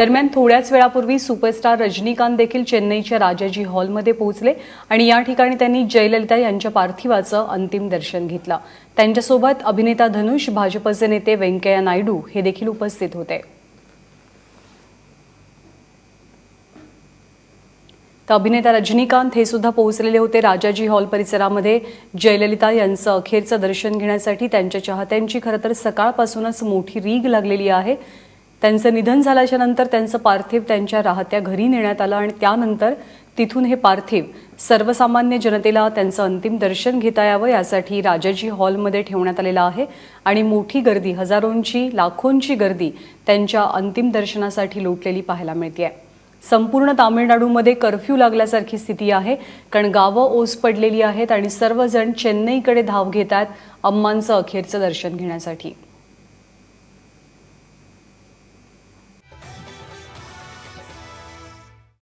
दरम्यान थोड्याच वेळापूर्वी सुपरस्टार रजनीकांत देखील चेन्नईच्या राजाजी हॉलमध्ये पोहोचले आणि या ठिकाणी त्यांनी जयललिता यांच्या पार्थिवाचं अंतिम दर्शन घेतलं. त्यांच्यासोबत अभिनेता धनुष भाजपचे नेते व्यंकय्या नायडू हे देखील उपस्थित होते. तर अभिनेता रजनीकांत हे सुद्धा पोहोचलेले होते राजाजी हॉल परिसरामध्ये. जयललिता यांचं अखेरचं दर्शन घेण्यासाठी त्यांच्या चाहत्यांची खरं तर सकाळपासूनच मोठी रीग लागलेली आहे. त्यांचं निधन झाल्याच्यानंतर त्यांचं पार्थिव त्यांच्या राहत्या घरी नेण्यात आलं आणि त्यानंतर तिथून हे पार्थिव सर्वसामान्य जनतेला त्यांचं अंतिम दर्शन घेता यावं यासाठी राजाजी हॉलमध्ये ठेवण्यात आलेलं आहे. आणि मोठी गर्दी हजारोंची लाखोंची गर्दी त्यांच्या अंतिम दर्शनासाठी लोटलेली पाहायला मिळते संपूर्ण तामिळनाडूमध्ये कर्फ्यू लागल्यासारखी स्थिती आहे. कारण गावं ओस पडलेली आहेत आणि सर्वजण चेन्नईकडे धाव घेत आहेत अम्मांचं अखेरचं दर्शन घेण्यासाठी.